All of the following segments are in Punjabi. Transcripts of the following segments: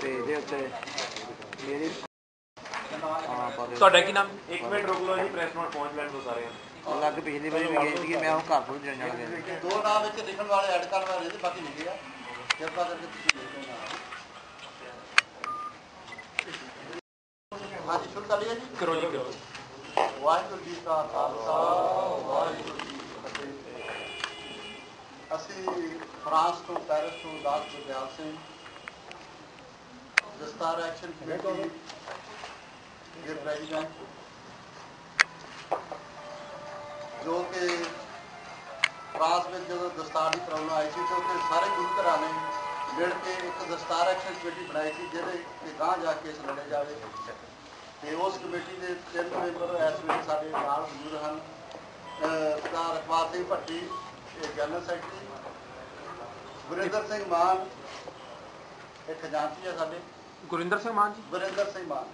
ਤੇ ਇਹਦੇ ਉੱਤੇ ਮੇਰੀ ਤੁਹਾਡਾ ਕੀ ਨਾਮ? ਇੱਕ ਮਿੰਟ ਰੁਕ ਲਓ ਜੀ ਪ੍ਰੈਸ ਨੋਟ ਪਹੁੰਚ ਲੈਣ ਦੋ ਸਾਰੇ ਲੱਗ ਪਿਛਲੀ ਵਾਰੀ ਵੀ ਗਈ ਸੀ ਮੈਂ ਉਹ ਘਰ ਤੋਂ ਜਾਣ ਜਾਣ ਗਿਆ। ਦੋ ਨਾਮ ਵਿੱਚ ਲਿਖਣ ਵਾਲੇ ਐਡ ਕਰਨ ਵਾਲੇ ਤੇ ਬਾਕੀ ਲਿਖੇ ਆ। ਕਿਰਪਾ ਕਰਕੇ ਤੁਸੀਂ ਲਿਖ ਲੈਣਾ। ਹਾਂਜੀ ਸ਼ੁਰੂ ਕਰ ਲਈਏ ਜੀ। ਕਰੋ ਜੀ ਕਰੋ। ਵਾਹਿਗੁਰੂ ਜੀ ਕਾ ਖਾਲਸਾ ਵਾਹਿਗੁਰੂ ਅਸੀਂ ਫਰਾਂਸ ਤੋਂ ਪੈਰਿਸ ਤੋਂ ਦਾਸ ਗੁਰਦਿਆਲ ਸਿੰਘ ਦਸਤਾਰ ਐਕਸ਼ਨ ਕਮੇਟੀ ਦੇ ਪ੍ਰੈਜ਼ੀਡੈਂਟ ਜੋ ਕਿ ਫਰਾਂਸ ਵਿੱਚ ਜਦੋਂ ਦਸਤਾਰ ਦੀ ਪ੍ਰੋਬਲਮ ਆਈ ਸੀ ਤਾਂ ਉੱਥੇ ਸਾਰੇ ਗੁਰੂ ਘਰਾਂ ਨੇ ਮਿਲ ਕੇ ਇੱਕ ਦਸਤਾਰ ਐਕਸ਼ਨ ਕਮੇਟੀ ਬਣਾਈ ਸੀ ਜਿਹਦੇ ਕਿ ਗਾਂ ਜਾ ਕੇ ਇਸ ਲੜੇ ਜਾਵੇ। ਤੇ ਉਸ ਕਮੇਟੀ ਦੇ ਤਿੰਨ ਮੈਂਬਰ ਇਸ ਵੇਲੇ ਸਾਡੇ ਨਾਲ ਮੌਜੂਦ ਹਨ। ਸਰਦਾਰ ਅਖਬਾਰ ਸਿੰਘ ਭੱਟੀ ਇਹ ਜਨਰਲ ਸੈਕਟਰੀ ਗੁਰਿੰਦਰ ਸਿੰਘ ਮਾਨ ਇਹ ਖਜ਼ਾਨਚੀ ਹੈ ਸਾਡੇ। ਗੁਰਿੰਦਰ ਸਿੰਘ ਮਾਨ ਜੀ? ਗੁਰਿੰਦਰ ਸਿੰਘ ਮਾਨ।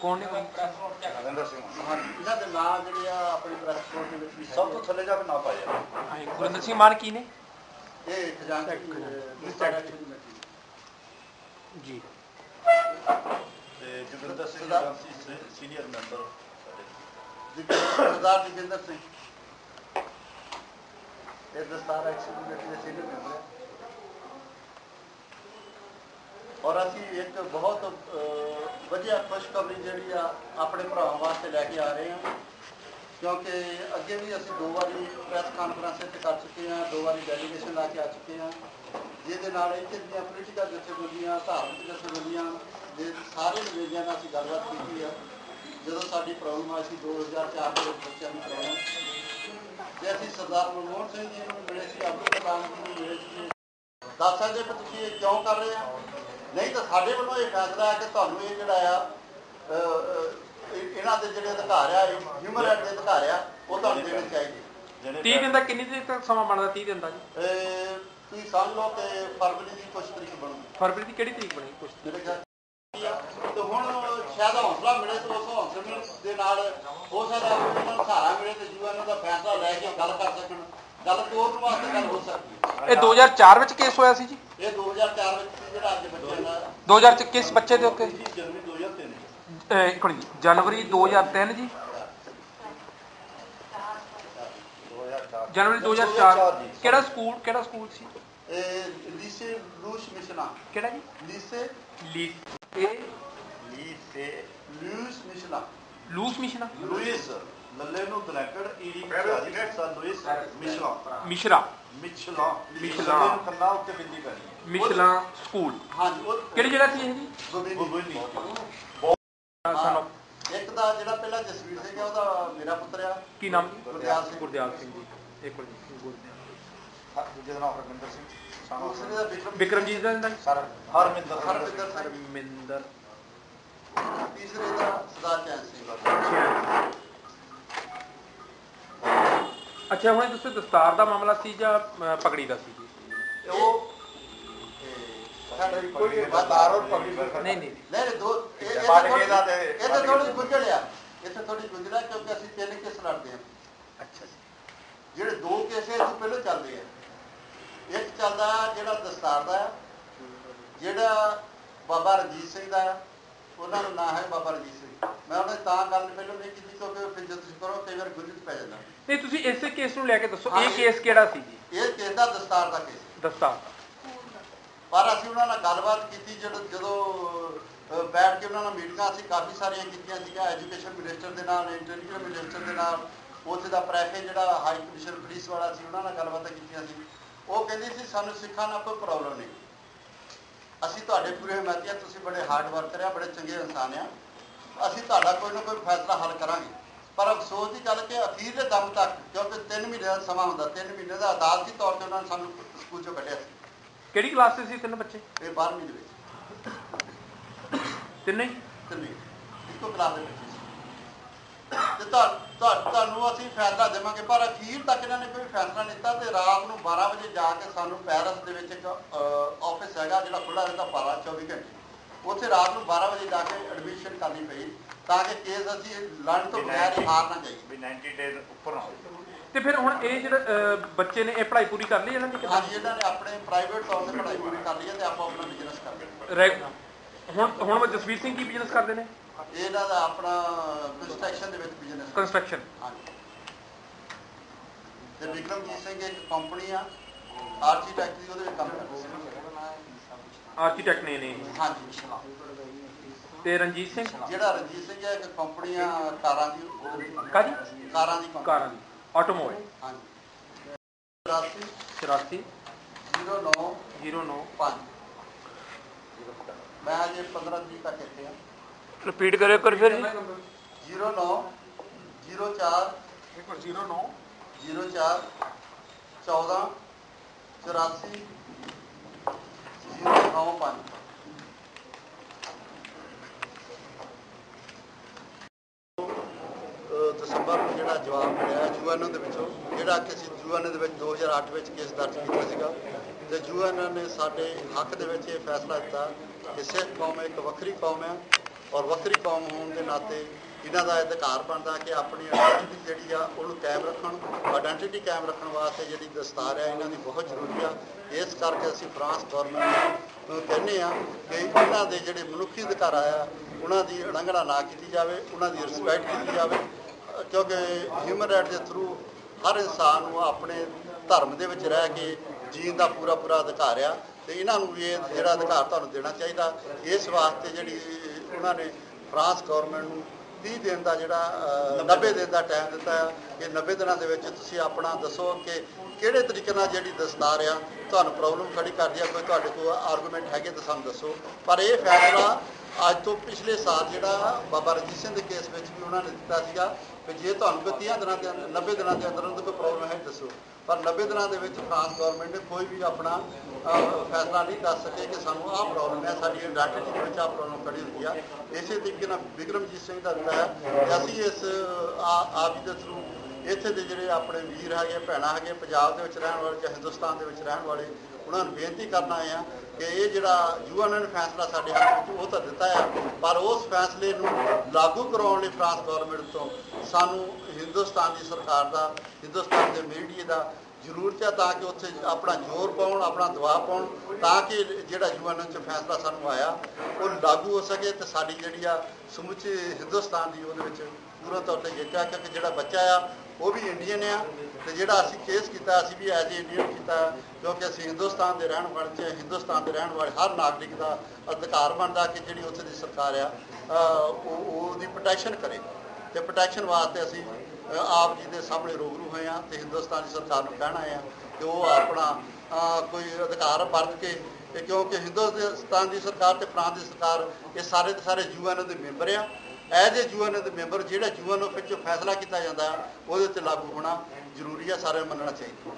ਕੌਣ ਨੇ ਰਵਿੰਦਰ ਸਿੰਘ ਮਾਨ। ਇਹਨਾਂ ਦੇ ਨਾਮ ਜਿਹੜੇ ਆ ਆਪਣੀ ਪ੍ਰੈਸ ਕੋਡ ਦੇ ਵਿੱਚ ਵੀ ਸਭ ਤੋਂ ਥੱਲੇ ਜਾ ਕੇ ਨਾ ਪਾਇਆ ਹਾਂਜੀ, ਗੁਰਿੰਦਰ ਸਿੰਘ ਮਾਨ ਕੀ ਨੇ? ਇਹ ਖਜ਼ਾਨਚੀ ਕਮੇਟੀ ਜੀ। ਤੇ ਜੋਗਿੰਦਰ ਸਿੰਘ ਸੀਨੀਅਰ ਮੈਂਬਰ ਜੀ ਸਰਦਾਰ ਜੋਗਿੰਦਰ ਸਿੰਘ। ਇਹ ਦਸਤਾਰ ਐਕਸ਼ਨ ਕਮੇਟੀ ਦੇ ਔਰ ਅਸੀਂ ਇੱਕ ਬਹੁਤ ਵਧੀਆ ਖੁਸ਼ਖਬਰੀ ਜਿਹੜੀ ਆ ਆਪਣੇ ਭਰਾਵਾਂ ਵਾਸਤੇ ਲੈ ਕੇ ਆ ਰਹੇ ਹਾਂ। ਕਿਉਂਕਿ ਅੱਗੇ ਵੀ ਅਸੀਂ ਦੋ ਵਾਰੀ ਪ੍ਰੈਸ ਕਾਨਫਰੰਸ ਇੱਥੇ ਕਰ ਚੁੱਕੇ ਹਾਂ, ਦੋ ਵਾਰੀ ਡੈਲੀਗੇਸ਼ਨ ਲਾ ਕੇ ਆ ਚੁੱਕੇ ਹਾਂ। ਜਿਹਦੇ ਨਾਲ ਇੱਥੇ ਦੀਆਂ ਪੋਲੀਟੀਕਲ ਜਥੇਬੰਦੀਆਂ, ਧਾਰਮਿਕ ਜਥੇਬੰਦੀਆਂ ਦੇ ਸਾਰੇ ਨਿਵੇਦਿਆਂ ਨਾਲ ਅਸੀਂ ਗੱਲਬਾਤ ਕੀਤੀ ਆ। ਜਦੋਂ ਸਾਡੀ ਪ੍ਰੋਬਲਮ ਆਈ ਸੀ 2004 ਦੇ ਵਿੱਚ ਬੱਚਿਆਂ ਦੀ ਪ੍ਰੋਬਲਮ ਅਸੀਂ ਸਰਦਾਰ ਮਨਮੋਹਨ ਸਿੰਘ ਜੀ ਨੂੰ ਮਿਲੇ ਸੀ ਅਬਦੁਲ ਕਲਾਮ ਜੀ ਨੂੰ ਮਿਲੇ ਸੀ ਦੱਸ ਸਕਦੇ ਕਿ ਤੁਸੀਂ ਇਹ ਕਿਉਂ ਕਰ ਰਹੇ ਆ? ਨਹੀਂ ਤਾਂ ਸਾਡੇ ਵੱਲੋਂ ਇਹ ਫੈਸਲਾ ਹੈ ਕਿ ਤੁਹਾਨੂੰ ਇਹ ਜਿਹੜਾ ਆ ਇਹਨਾਂ ਦੇ ਜਿਹੜੇ ਅਧਿਕਾਰ ਆ ਹਿਊਮਨ ਰਾਈਟ ਦੇ ਅਧਿਕਾਰ ਆ ਉਹ ਤੁਹਾਨੂੰ ਦੇਣੇ ਚਾਹੀਦੇ। ਜਿਹਨੇ 30 ਦਿਨ ਦਾ ਕਿੰਨੀ ਦਿਨ ਤੱਕ ਸਮਾਂ ਬਣਦਾ 30 ਦਿਨ ਦਾ ਜੀ? ਇਹ ਤੁਸੀਂ ਸਮਝ ਲਓ ਕਿ ਫਰਵਰੀ ਦੀ ਕੁਛ ਤਰੀਕ ਬਣੂਗੀ। ਫਰਵਰੀ ਦੀ ਕਿਹੜੀ ਤਰੀਕ ਬਣੀ ਖਿਆਲ ਤੇ ਹੁਣ ਸ਼ਾਇਦ ਹੌਸਲਾ ਮਿਲੇ ਤੇ ਹੌਸਲੇ ਦੇ ਨਾਲ ਹੋ ਸਕਦਾ ਕਿ ਇਹਨਾਂ ਨੂੰ ਸਹਾਰਾ ਮਿਲੇ ਤੇ ਜੂ ਇਹਨਾਂ ਦਾ ਫੈਸਲਾ ਲੈ ਕੇ ਗੱਲ ਕਰ ਸਕਣ। ਗੱਲ ਤੋਰਨ ਵਾਸਤੇ ਗੱਲ ਹੋ ਸਕਦੀ ਹੈ। ਇਹ 2004 ਵਿੱਚ ਕੇਸ ਹੋਇਆ ਸੀ ਜੀ? ਇਹ 2004 ਵਿੱਚ ਜਿਹੜਾ ਅੱਜ ਬੱਚਿਆਂ ਦਾ 2000 ਚ ਕਿਸ ਬੱਚੇ ਦੇ ਉੱਤੇ? ਜਨਵਰੀ 2003 ਅਹ, ਇੱਕ ਮਿੰਟ ਜਨਵਰੀ 2003 ਜੀ? 2004 ਜਨਵਰੀ 2004 ਜੀ। ਕਿਹੜਾ ਸਕੂਲ ਕਿਹੜਾ ਸਕੂਲ ਸੀ? ਇਹ ਲੀਸੇ ਲੂਸ਼ ਮਿਸ਼ਨਾ। ਕਿਹੜਾ ਜੀ? ਲੀਸੇ। ਲੀ ਇਹ ਲੀ ਤੇ ਲੂਸ਼ ਮਿਸ਼ਨਾ। ਲੁਇਸ ਲੱਲੇ ਨੂੰ ਦਰੈਕੜ ਈਰੀ ਮਿਸ਼ਾਜੀ ਸਾ ਲੁਇਸ ਮਿਸ਼ਲਾ ਮਿਸ਼ਰਾ ਮਿਸ਼ਲਾ ਮਿਸ਼ਲਾ। ਕੰਨਾ ਉੱਤੇ ਬਿੰਦੀ ਕਰਨੀ ਮਿਸ਼ਲਾ ਸਕੂਲ। ਹਾਂਜੀ ਉਹ ਕਿਹੜੀ ਜਗ੍ਹਾ ਸੀ ਇਹ? ਜੀ ਗੋਬਿੰਦ ਇੱਕ ਦਾ ਜਿਹੜਾ ਪਹਿਲਾਂ ਜਸਵੀਰ ਸਿੰਘ ਹੈ ਉਹਦਾ ਮੇਰਾ ਪੁੱਤਰ ਆ। ਕੀ ਨਾਮ? ਗੁਰਦਿਆਲ ਸਿੰਘ। ਗੁਰਦਿਆਲ ਸਿੰਘ ਜੀ। ਇੱਕ ਮਿੰਟ ਜੀ ਗੁਰਦਿਆਲ ਜਿਹਦਾ ਨਾਮ ਹਰਮਿੰਦਰ ਸਿੰਘ। ਵਿਕਰਮਜੀਤ ਦਾ ਹਰਮਿੰਦਰ ਹਰਵਿੰਦਰ ਸਿੰਘ। ਹਰਮਿੰਦਰ ਤੀਸਰੇ ਦਾ ਸਰਦਾਰ ਚੈਨ ਸਿੰਘ ਅੱਛਾ ਹੁਣ ਤੁਸੀਂ ਦਸਤਾਰ ਦਾ ਮਾਮਲਾ ਸੀ ਜਾਂ ਪਗੜੀ ਦਾ ਸੀ? ਜੀ ਤੇ ਉਹ ਸਾਡੇ ਕੋਈ ਬਾਤਾਰ ਔਰ ਪਬਲਿਕ ਨਹੀਂ ਨਹੀਂ। ਨਹੀਂ ਨਹੀਂ, ਦੋ ਇਹ- ਇਹ ਪਾਰਟੀ ਥੋੜ੍ਹੀ- ਦਾ ਤੇ- ਇਹ ਤਾਂ ਥੋੜੀ ਗੁੰਝਲ ਆ। ਇੱਥੇ ਥੋੜੀ ਗੁੰਝਲ ਆ ਕਿਉਂਕਿ ਅਸੀਂ ਤਿੰਨ ਕੇਸ ਲੜਦੇ ਹਾਂ। ਅੱਛਾ ਜੀ। ਜਿਹੜੇ ਦੋ ਕੇਸ ਇਹ ਤੋਂ ਪਹਿਲਾਂ ਚੱਲਦੇ ਆ ਇੱਕ ਚੱਲਦਾ ਜਿਹੜਾ ਦਸਤਾਰ ਦਾ ਜਿਹੜਾ ਬਾਬਾ ਰਣਜੀਤ ਸਿੰਘ ਦਾ ਉਹਨਾਂ ਦਾ ਨਾਮ ਹੈ ਬਾਬਾ ਰਣਜੀਤ ਸਿੰਘ। ਮੈਂ ਉਹਨਾਂ ਤਾਂ ਗੱਲ ਪਹਿਲਾਂ ਨਹੀਂ ਕੀਤੀ ਕਿਉਂਕਿ ਫਿਰ ਜਦੋਂ ਤੁਸੀਂ ਕਰੋ ਕਈ ਵਾਰ ਗੁੰਝਲ ਪੈ ਜਾਂਦਾ। ਨਹੀਂ ਤੁਸੀਂ ਇਸੇ ਕੇਸ ਨੂੰ ਲੈ ਕੇ ਦੱਸੋ ਇਹ। ਕੇਸ ਕਿਹੜਾ ਸੀ ਜੀ? ਇਹ ਕੇਸ ਦਾ ਦਸਤਾਰ ਦਾ ਕੇਸ ਦਸਤਾਰ ਪਰ ਅਸੀਂ ਉਹਨਾਂ ਨਾਲ ਗੱਲਬਾਤ ਕੀਤੀ ਜਦੋਂ ਜਦੋਂ ਬੈਠ ਕੇ ਉਹਨਾਂ ਨਾਲ ਮੀਟਿੰਗਾਂ ਅਸੀਂ ਕਾਫੀ ਸਾਰੀਆਂ ਕੀਤੀਆਂ ਸੀਗਾ ਐਜੂਕੇਸ਼ਨ ਮਿਨਿਸਟਰ ਦੇ ਨਾਲ ਇੰਟੈਲੀਜੈਂਸ ਮਿਨਿਸਟਰ ਦੇ ਨਾਲ ਉੱਥੇ ਦਾ ਪ੍ਰੈਫੇ ਜਿਹੜਾ ਹਾਈ ਕਮਿਸ਼ਨ ਪੁਲਿਸ ਵਾਲਾ ਸੀ ਉਹਨਾਂ ਨਾਲ ਗੱਲਬਾਤਾਂ ਕੀਤੀਆਂ ਸੀ। ਉਹ ਕਹਿੰਦੇ ਸੀ ਸਾਨੂੰ ਸਿੱਖਾਂ ਨਾਲ ਕੋਈ ਪ੍ਰੋਬਲਮ ਨਹੀਂ। ਤੁਹਾਡੇ ਪੂਰੇ ਹਮਾਇਤੀ ਤੁਸੀਂ ਬੜੇ ਹਾਰਡ ਵਰਕਰ ਆ ਬੜੇ ਚੰਗੇ ਇਨਸਾਨ ਆ। ਅਸੀਂ ਤੁਹਾਡਾ ਕੋਈ ਨਾ ਕੋਈ ਫੈਸਲਾ ਹੱਲ ਕਰਾਂਗੇ। ਪਰ ਅਫਸੋਸ ਦੀ ਗੱਲ ਕਿ ਅਖੀਰਲੇ ਦਮ ਤੱਕ ਕਿਉਂਕਿ 3 ਮਹੀਨੇ ਦਾ ਸਮਾਂ ਹੁੰਦਾ 3 ਮਹੀਨੇ ਦਾ ਅਦਾਲਤੀ ਤੌਰ ਤੇ ਉਹਨਾਂ ਨੇ ਸਾਨੂੰ ਸਕੂਲ ਚੋਂ ਕੱਢਿਆ ਸੀ। ਕਿਹੜੀ ਕਲਾਸ ਦੇ ਸੀ ਤਿੰਨ ਬੱਚੇ? ਇਹ 12ਵੀਂ ਦੇ ਵਿੱਚ। ਤਿੰਨੇ? ਤਿੰਨੇ ਇੱਕੋ ਕਲਾਸ ਦੇ ਬੱਚੇ। ਸੀ ਤੇ ਤੁਹਾ- ਤੁਹਾ- ਤੁਹਾਨੂੰ ਅਸੀਂ ਫੈਸਲਾ ਦੇਵਾਂਗੇ ਪਰ ਅਖੀਰ ਤੱਕ ਇਹਨਾਂ ਨੇ ਕੋਈ ਫੈਸਲਾ ਨਹੀਂ ਦਿੱਤਾ ਤੇ ਰਾਤ ਨੂੰ 12 ਵਜੇ ਜਾ ਕੇ ਸਾਨੂੰ ਪੈਰਿਸ ਦੇ ਵਿੱਚ ਇੱਕ ਆਫਿਸ ਹੈਗਾ ਜਿਹੜਾ ਖੁੱਲਾ ਰਹਿੰਦਾ 12 24 ਘੰਟੇ। ਉੱਥੇ ਰਾਤ ਨੂੰ 12 ਵਜੇ ਜਾ ਕੇ ਐਡਮਿਸ਼ਨ ਕਰਨੀ ਪਈ ਤਾਂ ਕਿ ਕੇਸ ਅਸੀਂ ਲੜਨ ਤੋਂ ਬਗੈਰ ਹੀ ਹਾਰ ਨਾ ਜਾਈਏ। ਵੀ 90 ਡੇਜ਼ ਉੱਪਰ ਨਾ ਹੋਵੇ। ਤੇ ਫਿਰ ਹੁਣ ਇਹ ਜਿਹੜੇ ਬੱਚੇ ਨੇ ਇਹ ਪੜ੍ਹਾਈ ਪੂਰੀ ਕਰ ਲਈ ਇਹਨਾਂ ਦੀ ਕਿੱਦਾਂ? ਹਾਂਜੀ ਇਹਨਾਂ ਨੇ ਆਪਣੇ ਪ੍ਰਾਈਵੇਟ ਤੌਰ ਤੇ ਪੜ੍ਹਾਈ ਪੂਰੀ ਕਰ ਲਈ ਹੈ ਤੇ ਆਪਾਂ ਆਪਣਾ ਬਿਜ਼ਨਸ ਕਰਦੇ ਹੁਣ ਹੁਣ ਜਸਵੀਰ ਸਿੰਘ ਕੀ ਬਿਜ਼ਨਸ ਕਰਦੇ ਨੇ? ਇਹਨਾਂ ਦਾ ਆਪਣਾ ਕੰਸਟਰਕਸ਼ਨ ਦੇ ਵਿੱਚ ਬਿਜ਼ਨਸ ਕੰਸਟਰਕਸ਼ਨ ਹਾਂਜੀ। ਤੇ ਵਿਕਰਮਜੀਤ ਸਿੰਘ ਇੱਕ ਕੰਪਨੀ ਆ। ਆਰਕੀਟੈਕਟ ਦੀ ਉਹਦੇ ਵਿੱਚ ਕੰਮ ਕਰਦਾ ਸੀ। ਆਰਕੀਟੈਕਟ ਨੇ ਨੇ। ਹਾਂਜੀ। ਤੇ ਰਣਜੀਤ ਸਿੰਘ? ਜਿਹੜਾ ਰਣਜੀਤ ਸਿੰਘ ਹੈ ਇੱਕ ਕੰਪਨੀ ਆ ਕਾਰਾਂ ਦੀ ਉਹਦੇ ਵਿੱਚ ਕੰਮ ਕਾਦੀ ਕਾਰਾਂ ਦੀ ਕੰਪਨੀ ਕਾਰਾਂ ਦੀ। ਆਟੋਮੋਬਾਈਲ ਹਾਂਜੀ। 84 84 09 09 5 ਮੈਂ ਅਜੇ 15 ਤਰੀਕ ਤੱਕ ਇੱਥੇ ਆ। ਰਿਪੀਟ ਕਰਿਓ ਕਰ ਫਿਰ 09 04 09 04 14 84 095 ਅਹ ਦਸੰਬਰ ਨੂੰ ਜਿਹੜਾ ਜਵਾਬ ਮਿਲਿਆ ਯੂਐਨਓ ਦੇ ਵਿੱਚੋਂ ਜਿਹੜਾ ਕਿ ਅਸੀਂ ਯੂਐਨਓ ਦੇ ਵਿੱਚ 2008 ਵਿੱਚ ਕੇਸ ਦਰਜ ਕੀਤਾ ਸੀਗਾ ਤੇ ਯੂਐਨਓ ਨੇ ਸਾਡੇ ਹੱਕ ਦੇ ਵਿੱਚ ਇਹ ਫੈਸਲਾ ਦਿੱਤਾ ਕਿ ਸਿੱਖ ਕੌਮ ਇੱਕ ਵੱਖਰੀ ਕੌਮ ਹੈ ਔਰ ਵੱਖਰੀ ਕੌਮ ਹੋਣ ਦੇ ਨਾਤੇ ਇਹਨਾਂ ਦਾ ਅਧਿਕਾਰ ਬਣਦਾ ਕਿ ਆਪਣੀ ਆਇਡੈਂਟੀਟੀ ਜਿਹੜੀ ਆ, ਉਹਨੂੰ ਕਾਇਮ ਰੱਖਣ ਆਇਡੈਂਟੀਟੀ ਕਾਇਮ ਰੱਖਣ ਵਾਸਤੇ ਜਿਹੜੀ ਦਸਤਾਰ ਹੈ, ਇਹਨਾਂ ਦੀ ਬਹੁਤ ਜ਼ਰੂਰੀ ਆ। ਇਸ ਕਰਕੇ ਅਸੀਂ ਫਰਾਂਸ ਗਵਰਨਮੈਂਟ ਨੂੰ ਕਹਿੰਦੇ ਆ ਕਿ ਇਹਨਾਂ ਦੇ ਜਿਹੜੇ ਮਨੁੱਖੀ ਅਧਿਕਾਰ ਆ, ਉਹਨਾਂ ਦੀ ਉਲੰਘਣਾ ਨਾ ਕੀਤੀ ਜਾਵੇ, ਉਹਨਾਂ ਦੀ ਰਿਸਪੈਕਟ ਕੀਤੀ ਜਾਵੇ। ਕਿਉਂਕਿ ਹਿਊਮਨ ਰਾਈਟ ਦੇ ਥਰੂ ਹਰ ਇਨਸਾਨ ਨੂੰ ਆਪਣੇ ਧਰਮ ਦੇ ਵਿੱਚ ਰਹਿ ਕੇ ਜੀਣ ਦਾ ਪੂਰਾ ਪੂਰਾ ਅਧਿਕਾਰ ਆ। ਤੇ ਇਹਨਾਂ ਨੂੰ ਵੀ ਇਹ ਜਿਹੜਾ ਅਧਿਕਾਰ ਤੁਹਾਨੂੰ ਦੇਣਾ ਚਾਹੀਦਾ, ਇਸ ਵਾਸਤੇ ਜਿਹੜੀ ਉਹਨਾਂ ਨੇ ਫਰਾਂਸ ਗਵਰਨਮੈਂਟ ਨੂੰ 30 ਦਿਨ ਦਾ ਜਿਹੜਾ ਅਹ, 90 ਦਿਨ। ਦਾ ਟਾਈਮ ਦਿੱਤਾ ਆ ਕਿ 90 ਦਿਨਾਂ ਦੇ ਵਿੱਚ ਤੁਸੀਂ ਆਪਣਾ ਦੱਸੋ ਕਿ ਕਿਹੜੇ ਤਰੀਕੇ ਨਾਲ ਜਿਹੜੀ ਦਸਤਾਰ ਆ ਤੁਹਾਨੂੰ ਪ੍ਰੋਬਲਮ ਖੜੀ ਕਰਦੀ ਆ ਕੋਈ ਤੁਹਾਡੇ ਕੋਲ ਆਰਗੂਮੈਂਟ ਹੈਗੇ ਤਾਂ ਸਾਨੂੰ ਦੱਸੋ। ਪਰ ਇਹ ਫੈਸਲਾ ਅੱਜ ਤੋਂ ਪਿਛਲੇ ਸਾਲ ਜਿਹੜਾ ਬਾਬਾ ਰਣਜੀਤ ਸਿੰਘ ਦੇ ਕੇਸ ਵਿੱਚ ਵੀ ਉਹਨਾਂ ਨੇ ਦਿੱਤਾ ਸੀਗਾ ਕਿ ਜੇ ਤੁਹਾਨੂੰ ਕੋਈ 30 ਦਿਨਾਂ ਦੇ ਅੰਦਰ 90 ਦਿਨਾਂ ਦੇ ਅੰਦਰ ਅੰਦਰ ਕੋਈ ਪ੍ਰੋਬਲਮ ਹੈ, ਦੱਸੋ। ਪਰ 90 ਦਿਨਾਂ ਦੇ ਵਿੱਚ ਫਰਾਂਸ ਗਵਰਨਮੈਂਟ ਨੇ ਕੋਈ ਵੀ ਆਪਣਾ ਫੈਸਲਾ ਨਹੀਂ ਦੱਸ ਸਕੇ ਕਿ ਸਾਨੂੰ ਆਹ ਪ੍ਰੋਬਲਮ ਹੈ, ਸਾਡੀ ਆਇਡੈਂਟੀਟੀ ਦੇ ਵਿੱਚ ਆਹ ਪ੍ਰੋਬਲਮ ਖੜੀ ਹੁੰਦੀ ਆ। ਇਸੇ ਤਰੀਕੇ ਨਾਲ ਵਿਕਰਮਜੀਤ ਸਿੰਘ ਦਾ ਦਿੱਤਾ ਹੈ ਕਿ ਅਸੀਂ ਇਸ, ਆ- ਆਪ ਜੀ ਦੇ ਥਰੂ ਇੱਥੇ ਦੇ ਜਿਹੜੇ ਆਪਣੇ ਵੀਰ ਹੈਗੇ, ਭੈਣਾਂ ਹੈਗੇ, ਪੰਜਾਬ ਦੇ ਵਿੱਚ ਰਹਿਣ ਵਾਲੇ ਜਾਂ ਹਿੰਦੁਸਤਾਨ ਦੇ ਵਿੱਚ ਰਹਿਣ ਵਾਲੇ ਉਹਨਾਂ ਨੂੰ ਬੇਨਤੀ ਕਰਨਾ ਆਏ ਆ ਕਿ ਇਹ ਜਿਹੜਾ ਯੂਐਨ ਨੇ ਫੈਸਲਾ ਸਾਡੇ ਹੱਥ ਵਿੱਚ ਉਹ ਤਾਂ ਦਿੱਤਾ ਆ, ਪਰ ਉਸ ਫੈਸਲੇ ਨੂੰ ਲਾਗੂ ਕਰਾਉਣ ਲਈ ਫਰਾਂਸ ਗਵਰਨਮੈਂਟ ਤੋਂ ਸਾਨੂੰ ਹਿੰਦੁਸਤਾਨ ਦੀ ਸਰਕਾਰ ਦਾ, ਹਿੰਦੁਸਤਾਨ ਦੇ ਮੀਡੀਆ ਦਾ ਜ਼ਰੂਰਤ ਹੈ ਤਾਂ ਕਿ ਉੱਥੇ ਆਪਣਾ ਜ਼ੋਰ ਪਾਉਣ, ਆਪਣਾ ਦਬਾਅ ਪਾਉਣ, ਤਾਂ ਕਿ ਜਿਹੜਾ ਯੂਐਨ ਚ ਫੈਸਲਾ ਸਾਨੂੰ ਆਇਆ, ਉਹ ਲਾਗੂ ਹੋ ਸਕੇ ਤੇ ਸਾਡੀ ਜਿਹੜੀ ਆ ਸਮੁੱਚੇ ਹਿੰਦੁਸਤਾਨ ਦੀ ਉਹਦੇ ਵਿੱਚ ਪੂਰਾ ਤੌਰ ਤੇ ਜਿੱਤਿਆ ਕਿਉਂਕਿ ਜਿਹੜਾ ਬੱਚਾ ਆ, ਉਹ ਵੀ ਇੰਡੀਅਨ ਆ ਤੇ ਜਿਹੜਾ ਅਸੀਂ ਕੇਸ ਕੀਤਾ, ਅਸੀਂ ਵੀ ਐਜ਼ ਇੰਡੀਅਨ ਕੀਤਾ ਕਿਉਂਕਿ ਅਸੀਂ ਹਿੰਦੁਸਤਾਨ ਦੇ ਰਹਿਣ ਵਾਲੇ ਤੇ ਹਿੰਦੁਸਤਾਨ ਦੇ ਰਹਿਣ ਵਾਲੇ ਹਰ ਨਾਗਰਿਕ ਦਾ ਅਧਿਕਾਰ ਬਣਦਾ ਕਿ ਜਿਹੜੀ ਉੱਥੇ ਦੀ ਸਰਕਾਰ ਆ ਉਹ ਉਹਦੀ ਪ੍ਰੋਟੈਕਸ਼ਨ ਕਰੇ। ਤੇ ਪ੍ਰੋਟੈਕਸ਼ਨ ਵਾਸਤੇ ਅਸੀਂ ਆਪ ਜੀ ਦੇ ਸਾਹਮਣੇ ਰੂਬਰੂ ਹੋਏ ਆ ਤੇ ਹਿੰਦੁਸਤਾਨ ਦੀ ਸਰਕਾਰ ਨੂੰ ਕਹਿਣਾ ਆ ਕਿ ਉਹ ਆਪਣਾ ਕੋਈ ਅਧਿਕਾਰ ਵਰਤ ਕੇ ਤੇ ਕਿਉਂਕਿ ਹਿੰਦੁਸਤਾਨ ਦੀ ਸਰਕਾਰ ਤੇ ਫਰਾਂਸ ਦੀ ਸਰਕਾਰ, ਇਹ ਸਾਰੇ ਦੇ ਸਾਰੇ ਯੂਐਨ ਦੇ ਮੈਂਬਰ ਆ। ਐਜ਼ ਏ ਯੂਐਨ ਦੇ ਮੈਂਬਰ ਜਿਹੜਾ ਯੂਐਨ ਵਿੱਚ ਫੈਸਲਾ ਕੀਤਾ ਜਾਂਦਾ ਉਹਦੇ ਉੱਤੇ ਲਾਗੂ ਹੋਣਾ ਜ਼ਰੂਰੀ ਆ ਸਾਰਿਆਂ ਨੂੰ ਮੰਨਣਾ ਚਾਹੀਦਾ।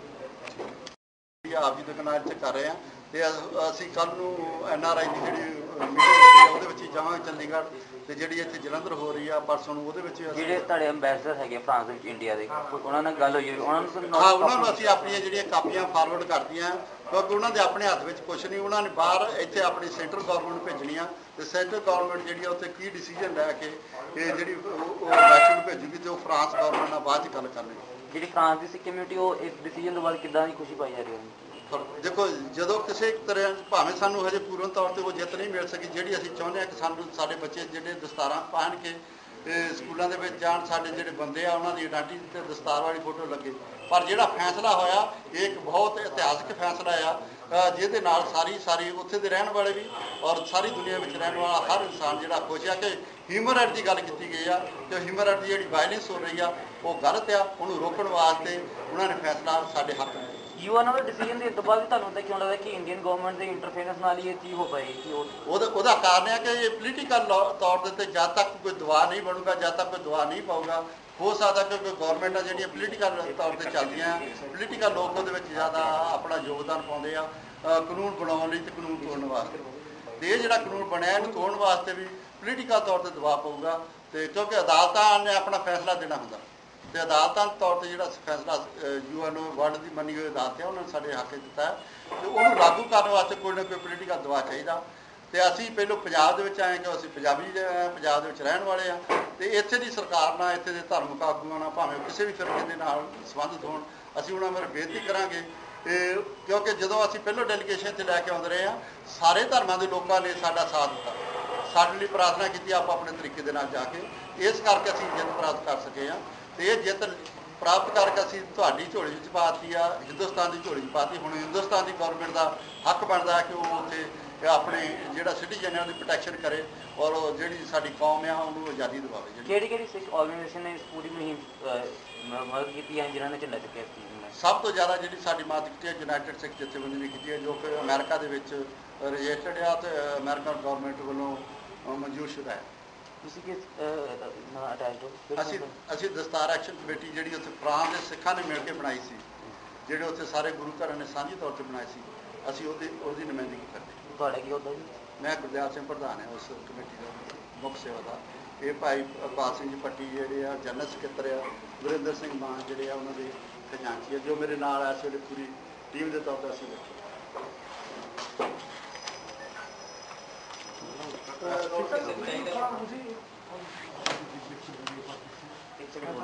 ਇਹ ਆਪ ਜੀ ਦੇ ਕਨਾਲ ਚ ਕਰ ਰਹੇ ਆ। ਤੇ ਅਸ- ਕੱਲ ਨੂੰ ਐਨ ਆਰ ਆਈ ਦੀ ਜਿਹੜੀ ਮੀਟਿੰਗ ਉਹਦੇ ਵਿੱਚ ਹੀ ਜਾਵਾਂਗੇ ਚੰਡੀਗੜ੍ਹ। ਤੇ ਜਿਹੜੀ ਇੱਥੇ ਜਲੰਧਰ ਹੋ ਰਹੀ ਆ ਪਰਸੋਂ ਨੂੰ ਉਹਦੇ ਵਿੱਚ ਜਿਹੜੇ ਤੁਹਾਡੇ ਐਮਬੈਸਡਰ ਹੈਗੇ ਫਰਾਂਸ ਵਿੱਚ ਇੰਡੀਆ ਦੇ ਉਹਨਾਂ ਨਾਲ ਗੱਲ ਹੋਈ ਉਹਨਾਂ ਨੂੰ ਤਾਂ ਹਾਂ ਉਹਨਾਂ ਨੂੰ ਅਸੀਂ ਆਪਣੀਆਂ ਜਿਹੜੀਆਂ ਕਾਪੀਆਂ ਫਾਰਵਰਡ ਕਰਤੀਆਂ ਕਿਉਂਕਿ ਉਹਨਾਂ ਦੇ ਆਪਣੇ ਹੱਥ ਵਿੱਚ ਕੁਝ ਨਹੀਂ ਉਹਨਾਂ ਨੇ ਬਾਹਰ ਇੱਥੇ ਆਪਣੀ ਸੈਂਟਰਲ ਗਵਰਨਮੈਂਟ ਭੇਜਣੀਆਂ ਤੇ ਸੈਂਟਰਲ ਗਵਰਨਮੈਂਟ ਜਿਹੜੀ ਆ ਉੱਥੇ ਕੀ ਡਿਸੀਜਨ ਲੈ ਕੇ ਇਹ ਜਿਹੜੀ ਉਹ ਮੈਸੇਜ ਨੂੰ ਭੇਜੂਗੀ ਤੇ ਉਹ ਫਰਾਂਸ ਗਵਰਨਮੈਂਟ ਨਾਲ ਬਾਅਦ ਚ ਗੱਲ ਕਰਨਗੇ। ਜਿਹੜੀ ਫਰਾਂਸ ਦੀ ਸਿੱਖ ਕਮਿਊਨਿਟੀ ਉਹ ਇਸ ਡਿਸੀਜਨ ਤੋਂ ਬਾਅਦ ਕਿੱਦਾਂ ਦੀ ਖੁਸ਼ੀ ਪਾਈ ਜਾ ਰਹੀ ਹੈ? ਦੇਖੋ ਜਦੋਂ ਕਿਸੇ ਤਰ੍ਹਾਂ ਭਾਵੇਂ ਸਾਨੂੰ ਹਜੇ ਪੂਰਨ ਤੌਰ ਤੇ ਉਹ ਜਿੱਤ ਨਹੀਂ ਮਿਲ ਸਕੀ ਜਿਹੜੀ ਅਸੀਂ ਚਾਹੁੰਦੇ ਹਾਂ ਕਿ ਸਾਨੂੰ ਸਾਡੇ ਬੱਚੇ ਜਿਹੜੇ ਦਸਤਾਰਾਂ ਪਹਿਨ ਕੇ ਸਕੂਲਾਂ ਦੇ ਵਿੱਚ ਜਾਣ ਸਾਡੇ ਜਿਹੜੇ ਬੰਦੇ ਆ, ਉਹਨਾਂ ਦੀ ਆਇਡੈਂਟੀ ਤੇ ਦਸਤਾਰ ਵਾਲੀ ਫੋਟੋ ਲੱਗੇ। ਪਰ ਜਿਹੜਾ ਫੈਸਲਾ ਹੋਇਆ, ਇਹ ਇੱਕ ਬਹੁਤ ਇਤਿਹਾਸਕ ਫੈਸਲਾ ਆ। ਜਿਹਦੇ ਨਾਲ ਸਾਰੀ ਸਾਰੀ ਉੱਥੇ ਦੇ ਰਹਿਣ ਵਾਲੇ ਵੀ ਔਰ ਸਾਰੀ ਦੁਨੀਆ ਵਿੱਚ ਰਹਿਣ ਵਾਲਾ ਹਰ ਇਨਸਾਨ ਜਿਹੜਾ ਖੁਸ਼ ਆ ਕਿ ਹਿਊਮਨ ਰਾਈਟ ਦੀ ਗੱਲ ਕੀਤੀ ਗਈ ਆ ਕਿ ਹਿਊਮਨ ਰਾਈਟ ਦੀ ਜਿਹੜੀ ਵਾਇਲੈਂਸ ਹੋ ਰਹੀ ਆ, ਉਹ ਗਲਤ ਆ, ਉਹਨੂੰ ਰੋਕਣ ਵਾਸਤੇ ਉਹਨਾਂ ਨੇ ਫੈਸਲਾ ਸਾਡੇ ਹੱਕ ਵਿੱਚ ਯੂਐਨ ਦਾ ਡਿਸੀਜਨ ਦੇ ਤੋਂ ਬਾਅਦ ਵੀ ਤੁਹਾਨੂੰ ਤਾਂ ਕਿਉਂ ਲੱਗਦਾ ਕਿ ਇੰਡੀਅਨ ਗਵਰਨਮੈਂਟ ਦੇ ਇੰਟਰਫੇਰੈਂਸ ਨਾਲ ਹੀ ਇਹ ਚੀਜ਼ ਹੋ ਪਾਏਗੀ? ਕਿ ਉਹ ਉਹਦਾ ਉਹਦਾ ਕਾਰਨ ਹੈ ਕਿ ਇਹ ਪੋਲੀਟੀਕਲ ਤੌਰ ਦੇ ਉੱਤੇ ਜਦ ਤੱਕ ਕੋਈ ਦਬਾਅ ਨਹੀਂ ਬਣੂਗਾ, ਜਦ ਤੱਕ ਕੋਈ ਦਬਾਅ ਨਹੀਂ ਪਾਊਗਾ, ਹੋ ਸਕਦਾ ਕਿ ਕੋਈ ਗਵਰਨਮੈਂਟਾਂ ਜਿਹੜੀਆਂ ਪੋਲੀਟੀਕਲ ਤੌਰ ਤੇ ਚੱਲਦੀਆਂ ਪੋਲੀਟੀਕਲ ਲੋਕ ਉਹਦੇ ਵਿੱਚ ਜ਼ਿਆਦਾ ਆਪਣਾ ਯੋਗਦਾਨ ਪਾਉਂਦੇ ਆ ਕਾਨੂੰਨ ਬਣਾਉਣ ਲਈ ਤੇ ਕਾਨੂੰਨ ਤੋੜਨ ਵਾਸਤੇ। ਤੇ ਇਹ ਜਿਹੜਾ ਕਾਨੂੰਨ ਬਣਿਆ, ਇਹਨੂੰ ਤੋੜਨ ਵਾਸਤੇ ਵੀ ਪੋਲੀਟੀਕਲ ਤੌਰ ਤੇ ਦਬਾਅ ਪਊਗਾ ਤੇ ਕਿਉਂਕਿ ਅਦਾਲਤਾਂ ਨੇ ਆਪਣਾ ਫੈਸਲਾ ਦੇਣਾ ਹੁੰਦਾ। ਤੇ ਅਦਾਲਤਾਂ ਦੇ ਤੌਰ ਤੇ ਜਿਹੜਾ ਫੈਸਲਾ ਯੂਐਨ ਵਰਲਡ ਦੀ ਮੰਨੀ ਹੋਈ ਅਦਾਲਤ ਹੈ, ਉਹਨਾਂ ਨੇ ਸਾਡੇ ਹੱਕ 'ਚ ਦਿੱਤਾ ਹੈ। ਤੇ ਉਹਨੂੰ ਲਾਗੂ ਕਰਨ ਵਾਸਤੇ ਕੋਈ ਨਾ ਕੋਈ ਪੋਲੀਟੀਕਲ ਦਬਾਅ ਚਾਹੀਦਾ। ਤੇ ਅਸੀਂ ਪਹਿਲੋਂ ਪੰਜਾਬ ਦੇ ਵਿੱਚ ਆਏ ਕਿ ਅਸੀਂ ਪੰਜਾਬੀ ਪੰਜਾਬ ਦੇ ਵਿੱਚ ਰਹਿਣ ਵਾਲੇ ਆ। ਤੇ ਇੱਥੇ ਦੀ ਸਰਕਾਰ ਨਾਲ ਇੱਥੇ ਦੇ ਧਾਰਮਿਕ ਆਗੂਆਂ ਨਾਲ, ਭਾਵੇਂ ਕਿਸੇ ਵੀ ਫਿਰਕੇ ਦੇ ਨਾਲ ਸੰਬੰਧਿਤ ਹੋਣ, ਅਸੀਂ ਉਹਨਾਂ ਨੂੰ ਬੇਨਤੀ ਕਰਾਂਗੇ। ਤੇ ਕਿਉਂਕਿ ਜਦੋਂ ਅਸੀਂ ਪਹਿਲੋਂ ਡੈਲੀਗੇਸ਼ਨ ਤੇ ਲੈ ਕੇ ਆਉਂਦੇ ਰਹੇ ਆ, ਸਾਰੇ ਧਰਮਾਂ ਦੇ ਲੋਕਾਂ ਨੇ ਸਾਡਾ ਸਾਥ ਦਿੱਤਾ। ਸਾਡੇ ਲਈ ਪ੍ਰਾਰਥਨਾ ਕੀਤੀ ਆਪ ਆਪਣੇ ਤਰੀਕੇ ਦੇ ਨਾਲ ਜਾ ਕੇ। ਇਸ ਕਰਕੇ ਅਸੀਂ ਜਿੱਤ ਪ੍ਰਾਪਤ ਕਰ ਸਕੇ ਆ। ਤੇ ਇਹ ਜਿੱਤ ਪ੍ਰਾਪਤ ਕਰਕੇ ਅਸੀਂ ਤੁਹਾਡੀ ਝੋਲੀ ਵਿੱਚ ਪਾਤੀ ਆ ਹਿੰਦੁਸਤਾਨ ਦੀ ਝੋਲੀ 'ਚ ਪਾਤੀ। ਹੁਣ ਹਿੰਦੁਸਤਾਨ ਦੀ ਗਵਰਨਮੈਂਟ ਦਾ ਹੱਕ ਬਣਦਾ ਕਿ ਉਹ ਉੱਥੇ ਆਪਣੇ ਜਿਹੜਾ ਸਿਟੀਜ਼ਨ ਹੈ ਉਹਦੀ ਪ੍ਰੋਟੈਕਸ਼ਨ ਕਰੇ ਔਰ ਉਹ ਜਿਹੜੀ ਸਾਡੀ ਕੌਮ ਆ ਉਹਨੂੰ ਆਜ਼ਾਦੀ ਦਿਵਾਵੇ। ਜਿਹੜੀ ਕਿਹੜੀ ਕਿਹੜੀ ਸਿੱਖ ਆਰਗੇਨਾਈਜੇਸ਼ਨ ਨੇ ਇਸ ਪੂਰੀ ਮੁਹਿੰਮ ਮਦਦ ਕੀਤੀ ਹੈ ਜਿਨ੍ਹਾਂ ਨੇ ਝੰਡਾ ਚੁੱਕਿਆ ਨੂੰ ਸਭ ਤੋਂ ਜ਼ਿਆਦਾ ਜਿਹੜੀ ਸਾਡੀ ਮਦਦ ਕੀਤੀ ਹੈ ਯੂਨਾਈਟਿਡ ਸਿੱਖ ਜਥੇਬੰਦੀ ਨੇ ਕੀਤੀ ਹੈ ਜੋ ਕਿ ਅਮਰੀਕਾ ਦੇ ਵਿੱਚ ਰਜਿਸਟਰਡ ਆ ਤੇ ਅਮਰੀਕਨ ਗਵਰਨਮੈਂਟ ਵੱਲੋਂ ਅ, ਮਨਜ਼ੂਰਸ਼ੁਦਾ ਹੈ। ਤੁਸੀਂ ਨਾਲ ਅਟੈਚ ਹੋ ਅਸੀਂ ਅਸੀਂ ਦਸਤਾਰ ਐਕਸ਼ਨ ਕਮੇਟੀ ਜਿਹੜੀ ਉੱਥੇ ਫਰਾਂਸ ਦੇ ਸਿੱਖਾਂ ਨੇ ਮਿਲ ਕੇ ਬਣਾਈ ਸੀ ਜਿਹੜੇ ਉੱਥੇ ਸਾਰੇ ਗੁਰੂ ਘਰਾਂ ਨੇ ਸਾਂਝੀ ਤੌਰ ਤੇ ਬਣਾਏ ਸੀ ਅਸੀਂ ਉਹਦੀ ਉਹਦੀ ਨੁਮਾਇੰਦਗੀ ਕਰਦੇ ਤੁਹਾਡਾ ਕੀ ਹੁੰਦਾ ਜੀ? ਮੈਂ ਗੁਰਦਿਆਲ ਸਿੰਘ ਪ੍ਰਧਾਨ ਹਾਂ ਉਸ ਕਮੇਟੀ ਦਾ ਮੁੱਖ ਸੇਵਾਦਾਰ ਇਹ ਭਾਈ ਅਕਾਲ ਸਿੰਘ ਜੀ ਪੱਟੀ ਜਿਹੜੇ ਆ ਜਨਰਲ ਸਕੱਤਰ ਆ ਗੁਰਿੰਦਰ ਸਿੰਘ ਮਾਨ ਜਿਹੜੇ ਆ ਉਹਨਾਂ ਦੇ ਖਜ਼ਾਨਚੀ ਆ ਜੋ ਮੇਰੇ ਨਾਲ ਆ ਵੇਲੇ ਪੂਰੀ ਟੀਮ ਦੇ ਤੌਰ ਤੇ ਅਸੀਂ ਬੈਠੇ ਇੱਕ ਸੈਕਿੰਡ